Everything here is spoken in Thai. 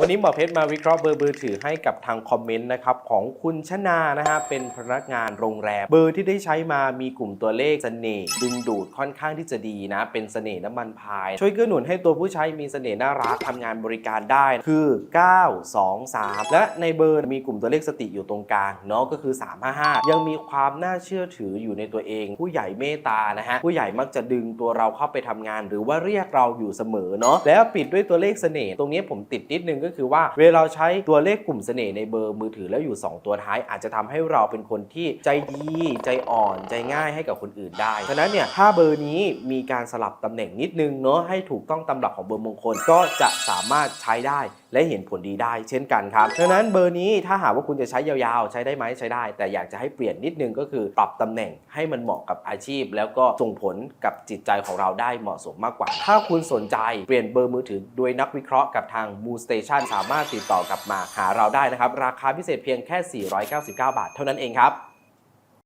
วันนี้หมอเพชรมาวิเคราะห์เบอร์มือถือให้กับทางคอมเมนต์นะครับของคุณชนานะฮะเป็นพนักงานโรงแรม เบอร์ที่ได้ใช้มามีกลุ่มตัวเลขเสน่ห์ดึงดูดค่อนข้างที่จะดีนะ เป็นเสน่ห์น้ำมันพาย ช่วยเกื้อหนุนให้ตัวผู้ใช้มีเสน่ห์น่ารักทำงานบริการได้คือ 9 2 3 และในเบอร์มีกลุ่มตัวเลขสติอยู่ตรงกลางเนาะก็คือ 355 ยังมีความน่าเชื่อถืออยู่ในตัวเอง ผู้ใหญ่เมตตานะฮะผู้ใหญ่มักจะดึงตัวเราเข้าไปทำงาน หรือว่าเรียกเราอยู่เสมอเนาะแล้วปิดด้วยตัวเลขเสน่ห์ตรงนี้ผมติดนิดนึงก็คือว่าเวลาใช้ตัวเลขกลุ่มเสน่ห์ในเบอร์มือถือแล้วอยู่ 2 ตัวท้าย อาจจะทำให้เราเป็นคนที่ใจดีใจอ่อนใจง่ายให้กับคนอื่นได้ฉะนั้นเนี่ยถ้าเบอร์นี้มีการสลับตำแหน่งนิดนึงเนาะให้ถูกต้องตำรับของเบอร์มงคลก็จะสามารถใช้ได้ และเห็นผลดีได้เช่นกันครับดังนั้นเบอร์นี้ถ้าหากว่าคุณจะใช้ยาวๆ ใช้ได้ไหมใช้ได้ แต่อยากจะให้เปลี่ยนนิดนึงก็คือปรับตำแหน่งให้มันเหมาะกับอาชีพ แล้วก็ส่งผลกับจิตใจของเราได้เหมาะสมมากกว่า ถ้าคุณสนใจเปลี่ยนเบอร์มือถือโดยนักวิเคราะห์กับทาง m o o Station สามารถติดต่อกลับมาหาเราได้นะครับ ราคาพิเศษเพียงแค่ 499 บาท เท่านั้นเองครับ